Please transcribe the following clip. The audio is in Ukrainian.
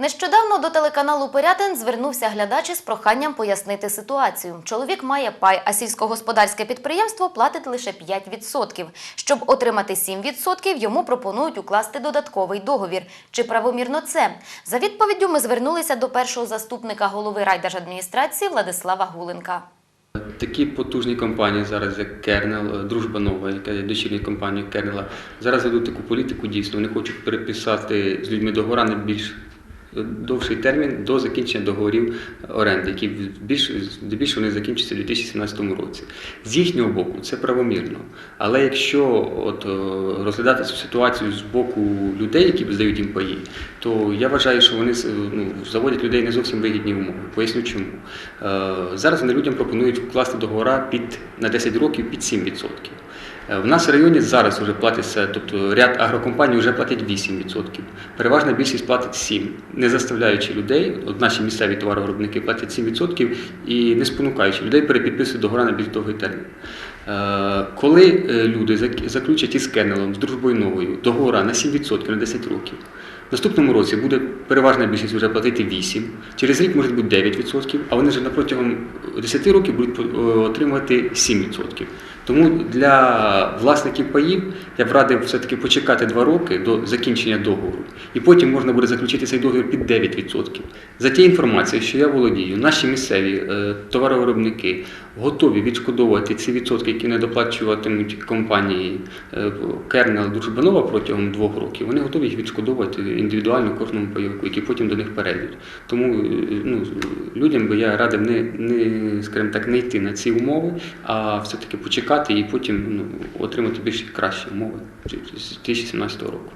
Нещодавно до телеканалу Пирятин звернувся глядач із проханням пояснити ситуацію. Чоловік має пай, а сільськогосподарське підприємство платить лише 5%. Щоб отримати 7%, йому пропонують укласти додатковий договір. Чи правомірно це? За відповіддю ми звернулися до першого заступника голови райдержадміністрації Владислава Гуленка. Такі потужні компанії зараз, як Кернел, е, Дружба Нова, яка є дочірньою компанією Кернела, зараз ведуть таку політику дійсно. Вони хочуть переписати з людьми договори на більш довший термін до закінчення договорів оренди, які більш, здебільшого вони закінчаться у 2017 році. З їхнього боку це правомірно. Але якщо от, е, розглядати цю ситуацію з боку людей, які здають їм паї, то я вважаю, що вони ну, заводять людей не зовсім вигідні умови. Поясню чому. Е, Зараз вони людям пропонують вкласти договори під, на 10 років під 7%. Е, В нас в районі зараз вже платиться, тобто ряд агрокомпаній вже платять 8%. Переважна більшість платить 7%, не заставляючи людей, от наші місцеві товаровиробники платять 7% і не спонукаючи людей перепідписувати договори на більш довгий термін. Е, Коли е, люди зак- заключать із Кеннелом, з дружбою новою договора на 7% на 10 років, наступному році буде переважна більшість вже платити 8%, через рік може бути 9%, а вони вже протягом 10 років будуть е, отримувати 7%. Тому для власників паїв я б радив все-таки почекати 2 роки до закінчення договору. І потім можна буде заключити цей договір під 9%. За тією інформацією, що я володію, наші місцеві е, товаровиробники готові відшкодовувати ці відсотки, які не доплачуватимуть компанії е, Кернел Дружбанова протягом двох років. Вони готові їх відшкодовувати індивідуально кожному пайовику, які потім до них перейдуть. Тому е, ну, людям би я радив не, не, скажімо так, не йти на ці умови, а все-таки почекати і потім ну, отримати більш кращі умови з 2017 року.